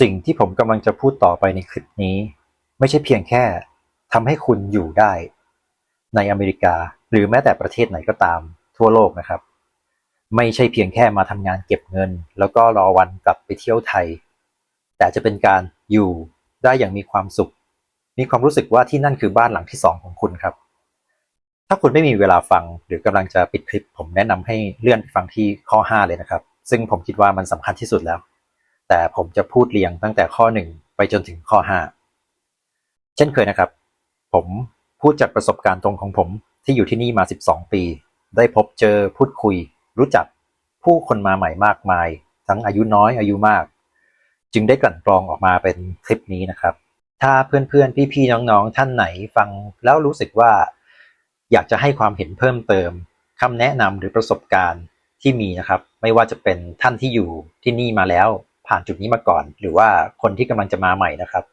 สิ่งที่ผมกำลังจะพูดต่อไปในคลิปนี้ ไม่ใช่เพียงแค่ทำให้คุณอยู่ได้ ในอเมริกาหรือแม้แต่ประเทศไหนก็ตาม ทั่วโลกนะครับ ไม่ใช่เพียงแค่มาทำงานเก็บเงิน แล้วก็รอวันกลับไปเที่ยวไทย แต่จะเป็นการอยู่ได้อย่างมีความสุข มีความรู้สึกว่าที่นั่นคือบ้านหลังที่สองของคุณครับ ถ้าคุณไม่มีเวลาฟังหรือกำลังจะปิดคลิป ผมแนะนำให้เลื่อนไปฟังที่ข้อ 5 เลยนะครับ ซึ่งผมคิดว่ามันสำคัญที่สุดแล้ว แต่ผมจะพูดเรียงตั้งแต่ข้อ 1 ไปจนถึงข้อ 5 เช่นเคยนะครับ ผมพูดจากประสบการณ์ตรงของผมที่อยู่ที่นี่มา 12 ปี ได้พบเจอพูดคุย รู้จักผู้คนมาใหม่มากมาย ทั้งอายุน้อยอายุมาก จึงได้กลั่นกรองออกมาเป็นคลิปนี้นะครับ ถ้าเพื่อนๆ พี่ๆ น้องๆ ท่านไหนฟังแล้วรู้สึกว่า อยากจะให้ความเห็นเพิ่มเติมคำแนะนำหรือประสบการณ์ที่มีนะครับ ไม่ว่าจะเป็นท่านที่อยู่ที่นี่มาแล้ว ผ่านจุดนี้มาก่อน หรือว่าคนที่กำลังจะมาใหม่นะครับ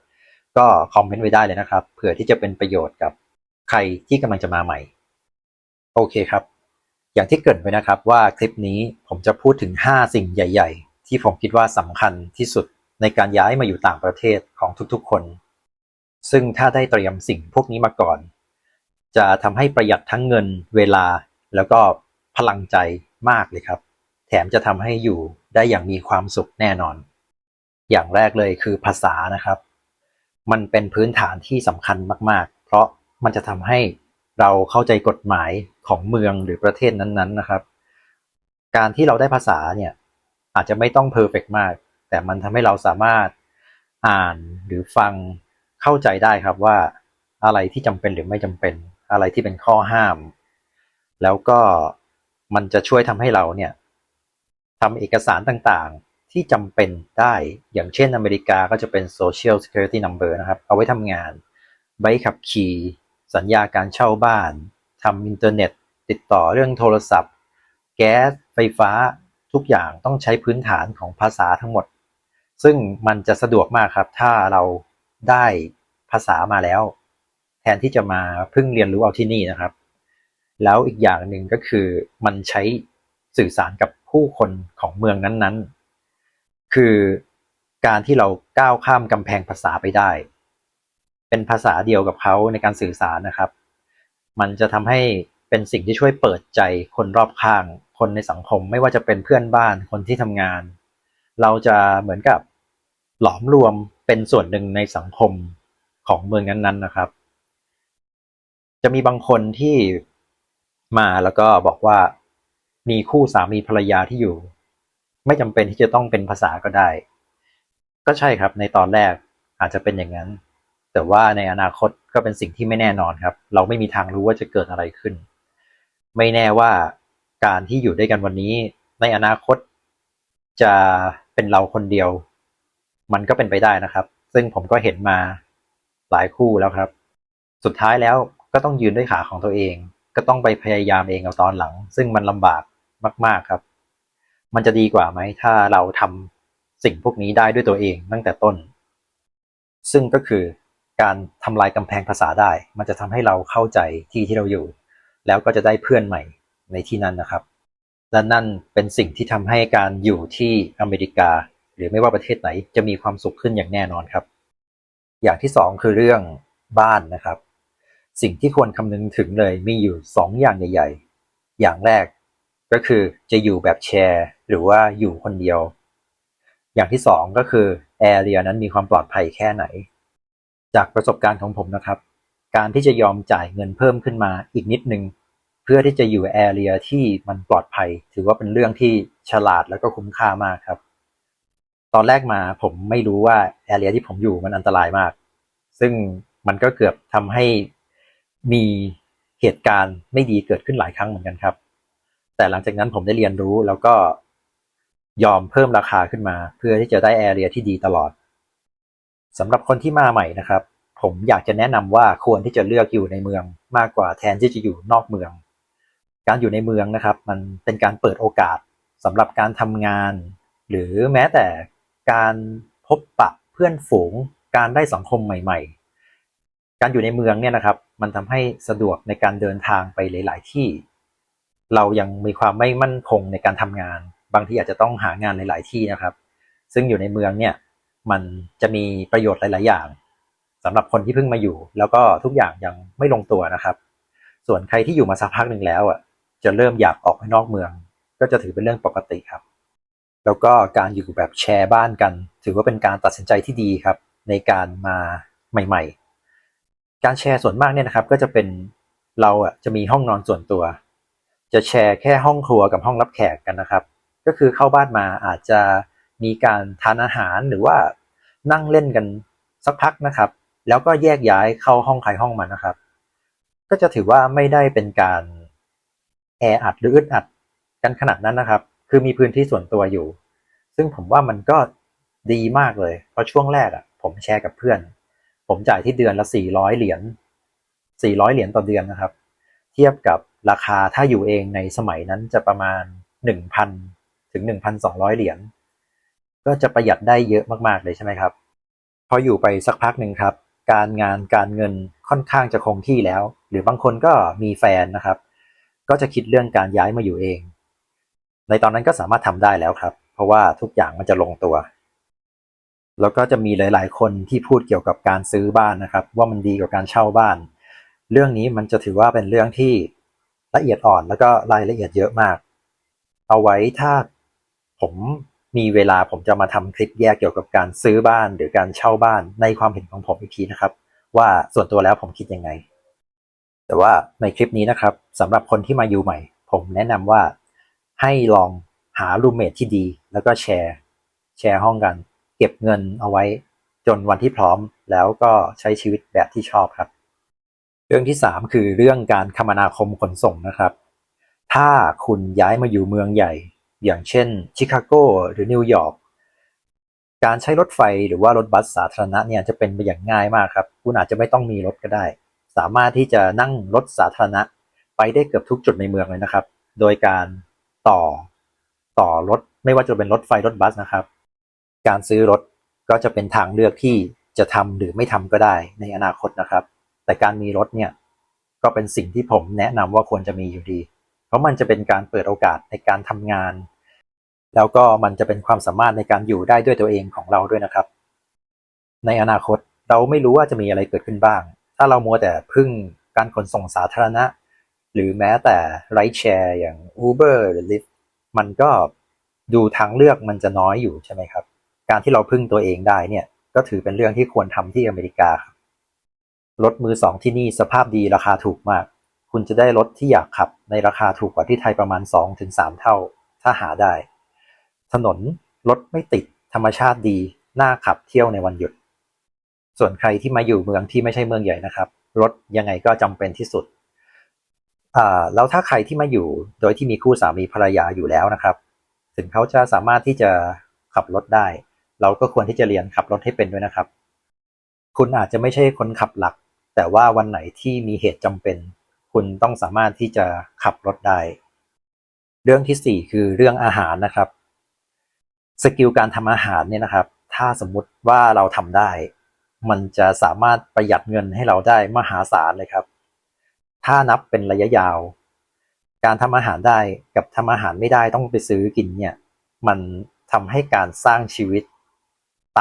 ก็คอมเมนต์ไว้ได้เลยนะครับเผื่อที่จะเป็นประโยชน์กับใครที่กำลังจะมาใหม่ โอเคครับ อย่างที่เกริ่นไว้นะครับว่าคลิปนี้ผมจะพูดถึง 5 สิ่งใหญ่ ๆ ที่ผมคิดว่าสำคัญที่สุดในการย้ายมาอยู่ต่างประเทศของทุกๆคน ซึ่งถ้าได้เตรียมสิ่งพวกนี้มาก่อน จะทำให้ประหยัดทั้งเงินเวลาแล้วก็พลังใจมากเลยครับ แถมจะทำให้อยู่ได้อย่างมีความสุขแน่นอน อย่างแรกเลยคือภาษานะครับ มันเป็นพื้นฐานที่สำคัญมาก ๆ เพราะมันจะทำให้เราเข้าใจกฎหมายของเมืองหรือประเทศนั้น ๆ นะครับ การที่เราได้ภาษาเนี่ยอาจจะไม่ต้องเพอร์เฟกมาก แต่มันทำให้เราสามารถอ่านหรือฟังเข้าใจได้ครับว่าอะไรที่จำเป็นหรือไม่จำเป็น อะไรที่เป็นข้อห้าม แล้วก็มันจะช่วยทำให้เราเนี่ยทำเอกสารต่างๆ ที่จำเป็นได้ อย่างเช่นอเมริกาก็จะเป็น Social Security Number นะครับ เอาไว้ทำงาน ใบขับขี่ สัญญาการเช่าบ้านทำอินเทอร์เน็ต ติดต่อเรื่องโทรศัพท์ แก๊ส ไฟฟ้า ทุกอย่างต้องใช้พื้นฐานของภาษาทั้งหมด ซึ่งมันจะสะดวกมากครับ ถ้าเราได้ภาษามาแล้ว แทนที่จะมาเพิ่งเรียนรู้เอาที่นี่นะครับ แล้วอีกอย่างหนึ่งก็คือมันใช้สื่อสารกับผู้คนของเมืองนั้นๆ คือการที่เราก้าวข้ามกำแพงภาษาไปได้ เป็นภาษาเดียวกับเขาในการสื่อสารนะครับ มันจะทำให้เป็นสิ่งที่ช่วยเปิดใจคนรอบข้าง คนในสังคมไม่ว่าจะเป็นเพื่อนบ้านคนที่ทำงาน เราจะเหมือนกับหลอมรวมเป็นส่วนหนึ่งในสังคมของเมืองนั้นๆนะครับ จะมีบางคนที่มาแล้วก็บอกว่ามีคู่สามีภรรยาที่อยู่ ไม่จำเป็นที่จะต้องเป็นภาษาก็ได้ ก็ใช่ครับในตอนแรกอาจจะเป็นอย่างนั้น แต่ว่าในอนาคตก็เป็นสิ่งที่ไม่แน่นอนครับ เราไม่มีทางรู้ว่าจะเกิดอะไรขึ้น ไม่แน่ว่าการที่อยู่ด้วยกันวันนี้ ในอนาคตจะเป็นเราคนเดียว มันก็เป็นไปได้นะครับ ซึ่งผมก็เห็นมาหลายคู่แล้วครับ สุดท้ายแล้วก็ต้องยืนด้วยขาของตัวเอง ก็ต้องไปพยายามเองเอาตอนหลัง ซึ่งมันลำบากมาก ๆครับ มันจะดีกว่าไหมถ้าเราทำสิ่งพวกนี้ได้ด้วยตัวเองตั้งแต่ต้น ซึ่งก็คือการทำลายกำแพงภาษาได้ มันจะทำให้เราเข้าใจที่ที่เราอยู่ แล้วก็จะได้เพื่อนใหม่ในที่นั้นนะครับ และนั่นเป็นสิ่งที่ทำให้การอยู่ที่อเมริกา หรือไม่ว่าประเทศไหนจะมีความสุขขึ้นอย่างแน่นอนครับ อย่างที่สองคือเรื่องบ้านนะครับ สิ่งที่ควรคำนึงถึงเลยมีอยู่สองอย่างใหญ่ ๆ อย่างแรกก็คือจะอยู่แบบแชร์ หรือว่าอยู่คนเดียว อย่างที่สองก็คือแอเรียนั้นมีความปลอดภัยแค่ไหน จากประสบการณ์ของผมนะครับ การที่จะยอมจ่ายเงินเพิ่มขึ้นมาอีกนิดนึง เพื่อที่จะอยู่แอเรียที่มันปลอดภัย ถือว่าเป็นเรื่องที่ฉลาดแล้วก็คุ้มค่ามากครับ ตอนแรกมาผมไม่รู้ว่าแอเรียที่ผมอยู่มันอันตรายมาก ซึ่งมันก็เกือบทำให้มีเหตุการณ์ไม่ดีเกิดขึ้นหลายครั้งเหมือนกันครับ แต่หลังจากนั้นผมได้เรียนรู้แล้วก็ ยอมเพิ่มราคาขึ้นมา เพื่อที่จะได้แอเรียที่ดีตลอดสำหรับคนที่มาใหม่นะครับ ผมอยากจะแนะนำว่าควรที่จะเลือกอยู่ในเมืองมากกว่าแทนที่จะอยู่นอกเมือง การอยู่ในเมืองนะครับ มันเป็นการเปิดโอกาสสำหรับการทำงาน หรือแม้แต่การพบปะเพื่อนฝูง การได้สังคมใหม่ ๆ การอยู่ในเมืองเนี่ยนะครับ มันทำให้สะดวกในการเดินทางไปหลาย ๆ ที่ เรายังมีความไม่มั่นคงในการทำงาน บางทีอาจจะต้องหางานในหลายที่นะครับ ซึ่งอยู่ในเมืองเนี่ยมันจะมีประโยชน์หลาย ๆ อย่างสำหรับคนที่เพิ่งมาอยู่ แล้วก็ทุกอย่างยังไม่ลงตัวนะครับ ส่วนใครที่อยู่มาสักพักหนึ่งแล้วอะจะเริ่มอยากออกไปนอกเมือง ก็จะถือเป็นเรื่องปกติครับ แล้วก็การอยู่แบบแชร์บ้านกัน ถือว่าเป็นการตัดสินใจที่ดีครับ ในการมาใหม่ ๆ การแชร์ส่วนมากเนี่ยนะครับ ก็จะเป็นเราอะจะมีห้องนอนส่วนตัว จะแชร์แค่ห้องครัวกับห้องรับแขกกันนะครับ ก็คือเข้าบ้านมาอาจจะมีการทานอาหารหรือว่านั่งเล่นกันสักพักนะครับ แล้วก็แยกย้ายเข้าห้องใครห้องมันนะครับ ก็จะถือว่าไม่ได้เป็นการแออัดหรืออึดอัดกันขนาดนั้นนะครับ คือมีพื้นที่ส่วนตัวอยู่ ซึ่งผมว่ามันก็ดีมากเลย เพราะช่วงแรกอะ ผมแชร์กับเพื่อน ผมจ่ายที่เดือนละ400เหรียญ400เหรียญต่อเดือนนะครับ เทียบกับราคาถ้าอยู่เองในสมัยนั้นจะประมาณ 1,000 ถึง 1,200 เหรียญก็จะประหยัดได้เยอะมากๆเลยใช่ไหมครับ พออยู่ไปสักพักหนึ่งครับ การงานการเงินค่อนข้างจะคงที่แล้ว หรือบางคนก็มีแฟนนะครับ ก็จะคิดเรื่องการย้ายมาอยู่เอง ในตอนนั้นก็สามารถทำได้แล้วครับ เพราะว่าทุกอย่างมันจะลงตัว แล้วก็จะมีหลาย ๆ คนที่พูดเกี่ยวกับการซื้อบ้านนะครับ ว่ามันดีกว่าการเช่าบ้าน เรื่องนี้มันจะถือว่าเป็นเรื่องที่ละเอียดอ่อนแล้วก็รายละเอียดเยอะมาก เอาไว้ถ้า ผมมีเวลาผมจะมาทำคลิปแยกเกี่ยวกับการซื้อบ้านหรือการเช่าบ้านในความเห็นของผมอีกทีนะครับ ว่าส่วนตัวแล้วผมคิดยังไง แต่ว่าในคลิปนี้นะครับสำหรับคนที่มาอยู่ใหม่ ผมแนะนำว่าให้ลองหารูมเมทที่ดี แล้วก็แชร์ แชร์ห้องกัน เก็บเงินเอาไว้ จนวันที่พร้อมแล้วก็ใช้ชีวิตแบบที่ชอบครับ เรื่องที่สามคือเรื่องการคมนาคมขนส่งนะครับ ถ้าคุณย้ายมาอยู่เมืองใหญ่ อย่างเช่นชิคาโกหรือนิวยอร์กการใช้รถไฟหรือว่ารถบัสสาธารณะเนี่ยจะเป็นไปอย่างง่ายมากครับ คุณอาจจะไม่ต้องมีรถก็ได้ สามารถที่จะนั่งรถสาธารณะ ไปได้เกือบทุกจุดในเมืองเลยนะครับ โดยการต่อต่อรถไม่ว่าจะเป็นรถไฟรถบัสนะครับ การซื้อรถก็จะเป็นทางเลือกที่จะทำหรือไม่ทำก็ได้ในอนาคตนะครับ แต่การมีรถเนี่ยก็เป็นสิ่งที่ผมแนะนำว่าควรจะมีอยู่ดี เพราะมันจะเป็นการเปิดโอกาสในการทำงาน แล้วก็มันจะเป็นความสามารถในการอยู่ได้ด้วยตัวเองของเราด้วยนะครับ ในอนาคตเราไม่รู้ว่าจะมีอะไรเกิดขึ้นบ้าง ถ้าเรามัวแต่พึ่งการขนส่งสาธารณะ หรือแม้แต่ไรแชร์อย่าง Uber หรือ Lyft มันก็ดูทางเลือกมันจะน้อยอยู่ใช่ไหมครับ การที่เราพึ่งตัวเองได้เนี่ยก็ถือเป็นเรื่องที่ควรทำที่อเมริกาครับรถมือสองที่นี่สภาพดีราคาถูกมาก คุณจะได้รถที่อยากขับในราคาถูกกว่าที่ไทยประมาณ 2-3 เท่า ถ้าหาได้ ถนนรถไม่ติดธรรมชาติดี น่าขับเที่ยวในวันหยุด ส่วนใครที่มาอยู่เมืองที่ไม่ใช่เมืองใหญ่นะครับ รถยังไงก็จำเป็นที่สุดอ่าแล้วถ้าใครที่มาอยู่โดยที่มีคู่สามีภรรยาอยู่แล้วนะครับ ถึงเขาจะสามารถที่จะขับรถได้ เราก็ควรที่จะเรียนขับรถให้เป็นด้วยนะครับ คุณอาจจะไม่ใช่คนขับหลัก แต่ว่าวันไหนที่มีเหตุจำเป็น คุณต้องสามารถที่จะขับรถได้ เรื่องที่สี่คือเรื่องอาหารนะครับ สกิลการทำอาหารเนี่ยนะครับ ถ้าสมมุติว่าเราทำได้ มันจะสามารถประหยัดเงินให้เราได้มหาศาลเลยครับ ถ้านับเป็นระยะยาว การทำอาหารได้กับทำอาหารไม่ได้ต้องไปซื้อกินเนี่ย มันทำให้การสร้างชีวิต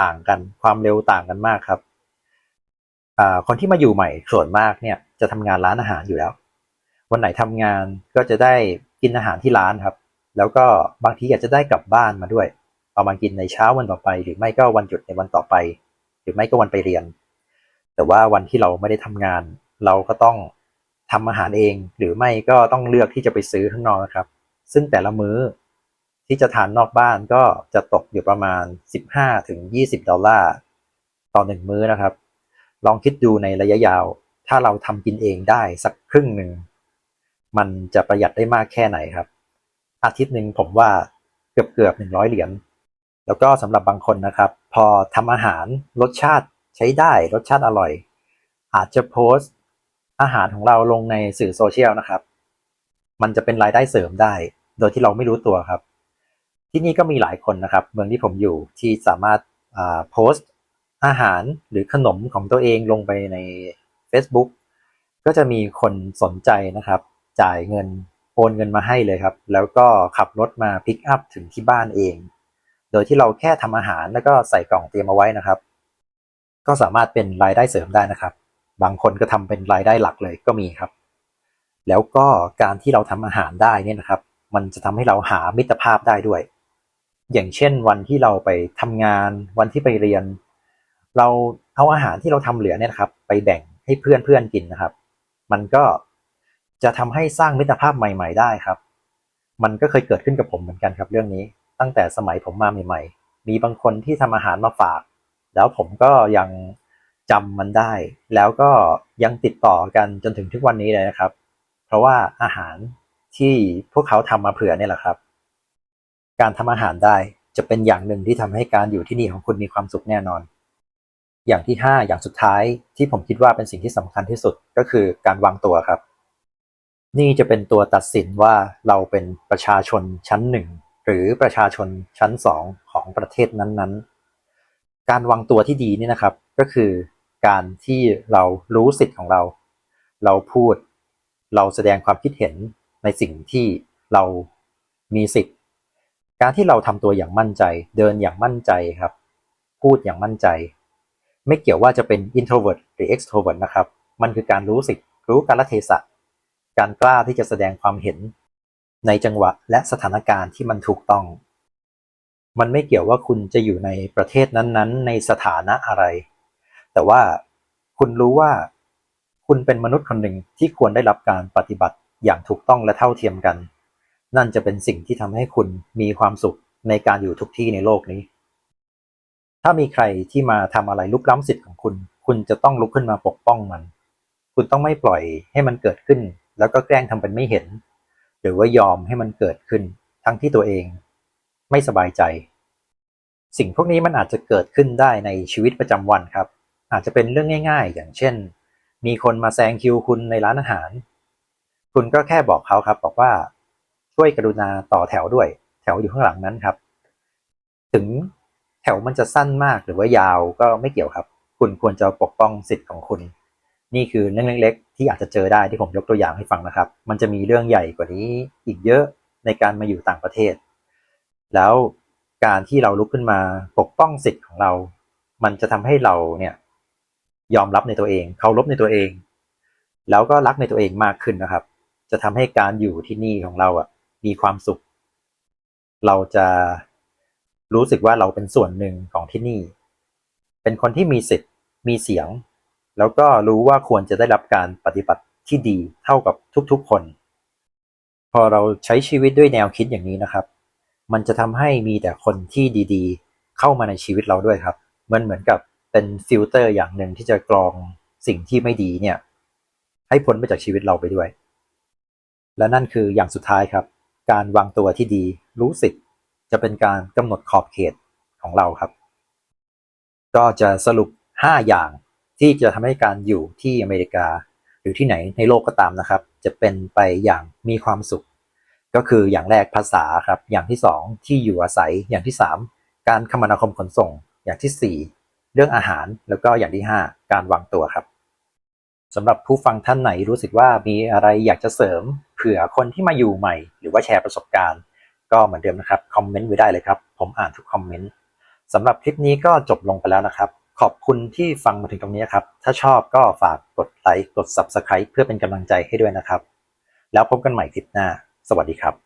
ต่างกัน ความเร็วต่างกันมากครับคนที่มาอยู่ใหม่ส่วนมากเนี่ยจะทำงานร้านอาหารอยู่แล้ว วันไหนทำงานก็จะได้กินอาหารที่ร้านครับ แล้วก็บางทีอาจจะได้กลับบ้านมาด้วย เอามากินในเช้าวันต่อไป หรือไม่ก็วันหยุดในวันต่อไป หรือไม่ก็วันไปเรียน แต่ว่าวันที่เราไม่ได้ทำงาน เราก็ต้องทำอาหารเอง หรือไม่ก็ต้องเลือกที่จะไปซื้อข้างนอกนะครับ ซึ่งแต่ละมื้อที่จะทานนอกบ้านก็จะตกอยู่ประมาณ 15ถึง20 ดอลลาร์ต่อหนึ่งมื้อนะครับ ลองคิดดูในระยะยาว ถ้าเราทำกินเองได้สักครึ่งหนึ่ง มันจะประหยัดได้มากแค่ไหนครับ อาทิตย์หนึ่งผมว่าเกือบเกือบหนึ่งร้อยเหรียญ แล้วก็สำหรับบางคนนะครับ พอทำอาหารรสชาติใช้ได้รสชาติอร่อย อาจจะโพสต์อาหารของเราลงในสื่อโซเชียลนะครับ มันจะเป็นรายได้เสริมได้ โดยที่เราไม่รู้ตัวครับ ที่นี่ก็มีหลายคนนะครับ เมืองที่ผมอยู่ที่สามารถอ่าโพสต์อาหารหรือขนมของตัวเองลงไปใน Facebook ก็จะมีคนสนใจนะครับ จ่ายเงินโอนเงินมาให้เลยครับ แล้วก็ขับรถมาพิกอัพถึงที่บ้านเอง โดยที่เราแค่ทำอาหารแล้วก็ใส่กล่องเตรียมเอาไว้นะครับ ก็สามารถเป็นรายได้เสริมได้นะครับ บางคนก็ทำเป็นรายได้หลักเลยก็มีครับ แล้วก็การที่เราทำอาหารได้เนี่ยนะครับ มันจะทำให้เราหามิตรภาพได้ด้วย อย่างเช่นวันที่เราไปทำงาน วันที่ไปเรียน เราเอาอาหารที่เราทำเหลือเนี่ยนะครับ ไปแบ่งให้เพื่อนเพื่อนๆกินนะครับ มันก็จะทำให้สร้างมิตรภาพใหม่ ๆ ได้ครับ มันก็เคยเกิดขึ้นกับผมเหมือนกันครับเรื่องนี้ ตั้งแต่สมัยผมมาใหม่ ๆ มีบางคนที่ทำอาหารมาฝาก แล้วผมก็ยังจำมันได้ แล้วก็ยังติดต่อกันจนถึงทุกวันนี้เลยนะครับ เพราะว่าอาหารที่พวกเขาทำมาเผื่อเนี่ยแหละครับ การทำอาหารได้จะเป็นอย่างหนึ่งที่ทำให้การอยู่ที่นี่ของคุณมีความสุขแน่นอน อย่างที่ห้าอย่างสุดท้ายที่ผมคิดว่าเป็นสิ่งที่สำคัญที่สุดก็คือการวางตัวครับ นี่จะเป็นตัวตัดสินว่าเราเป็นประชาชนชั้นหนึ่ง หรือประชาชนชั้นสองของประเทศนั้นๆ การวางตัวที่ดีนี่นะครับ ก็คือการที่เรารู้สิทธิ์ของเรา เราพูด เราแสดงความคิดเห็นในสิ่งที่เรามีสิทธิ์ การที่เราทำตัวอย่างมั่นใจ เดินอย่างมั่นใจครับ พูดอย่างมั่นใจ ไม่เกี่ยวว่าจะเป็น introvert หรือ extrovert นะครับ มันคือการรู้สิทธิ์ รู้กาลเทศะ การกล้าที่จะแสดงความเห็น ในจังหวะและสถานการณ์ที่มันถูกต้อง มันไม่เกี่ยวว่าคุณจะอยู่ในประเทศนั้นๆ ในสถานะอะไร แต่ว่าคุณรู้ว่า คุณเป็นมนุษย์คนหนึ่งที่ควรได้รับการปฏิบัติอย่างถูกต้องและเท่าเทียมกัน นั่นจะเป็นสิ่งที่ทำให้คุณมีความสุขในการอยู่ทุกที่ในโลกนี้ ถ้ามีใครที่มาทำอะไรลุกล้ำสิทธิ์ของคุณ คุณจะต้องลุกขึ้นมาปกป้องมัน คุณต้องไม่ปล่อยให้มันเกิดขึ้น แล้วก็แกล้งทำเป็นไม่เห็น หรือว่ายอมให้มันเกิดขึ้น ทั้งที่ตัวเองไม่สบายใจ สิ่งพวกนี้มันอาจจะเกิดขึ้นได้ในชีวิตประจำวันครับ อาจจะเป็นเรื่องง่าย ๆ อย่างเช่น มีคนมาแซงคิวคุณในร้านอาหาร คุณก็แค่บอกเขาครับ บอกว่าช่วยกรุณาต่อแถวด้วย แถวอยู่ข้างหลังนั้นครับ ถึงแถวมันจะสั้นมากหรือว่ายาวก็ไม่เกี่ยวครับ คุณควรจะปกป้องสิทธิ์ของคุณ นี่คือเรื่องเล็กๆ ที่อาจจะเจอได้ที่ผมยกตัวอย่างให้ฟังนะครับ มันจะมีเรื่องใหญ่กว่านี้อีกเยอะในการมาอยู่ต่างประเทศ แล้วการที่เราลุกขึ้นมาปกป้องสิทธิ์ของเรา มันจะทำให้เราเนี่ยยอมรับในตัวเองเคารพในตัวเอง แล้วก็รักในตัวเองมากขึ้นนะครับ จะทำให้การอยู่ที่นี่ของเราอะมีความสุข เราจะรู้สึกว่าเราเป็นส่วนหนึ่งของที่นี่ เป็นคนที่มีสิทธิ์มีเสียง แล้วก็รู้ว่าควรจะได้รับการปฏิบัติที่ดีเท่ากับทุกๆคน พอเราใช้ชีวิตด้วยแนวคิดอย่างนี้นะครับ มันจะทำให้มีแต่คนที่ดีๆ เข้ามาในชีวิตเราด้วยครับ มันเหมือนกับเป็นฟิลเตอร์อย่างหนึ่งที่จะกรองสิ่งที่ไม่ดีเนี่ย ให้พ้นไปจากชีวิตเราไปด้วย และนั่นคืออย่างสุดท้ายครับ การวางตัวที่ดีรู้สิทธิ์จะเป็นการกำหนดขอบเขตของเราครับ ก็จะสรุป 5 อย่าง ที่จะทำให้การอยู่ที่อเมริกา หรือที่ไหนในโลกก็ตามนะครับ จะเป็นไปอย่างมีความสุข ก็คืออย่างแรกภาษาครับ อย่างที่ 2 ที่อยู่อาศัยอย่างที่ 3 การคมนาคมขนส่ง อย่างทีสี่ 4 เรื่องอาหารแล้วก็อย่างที่ 5 การวางตัวครับสำหรับผู้ฟังท่านไหนรู้สึกว่ามีอะไรอยากจะเสริม เผื่อคนที่มาอยู่ใหม่ หรือว่าแชร์ประสบการณ์ ก็เหมือนเดิมนะครับคอมเมนต์ไว้ได้เลยครับ ผมอ่านทุกคอมเมนต์สำหรับคลิปนี้ก็จบลงไปแล้วนะครับ ขอบคุณที่ฟังมาถึงตรงนี้ครับ ถ้าชอบก็ฝากกดไลค์ กด Subscribe เพื่อเป็นกำลังใจให้ด้วยนะครับ แล้วพบกันใหม่คลิปหน้า สวัสดีครับ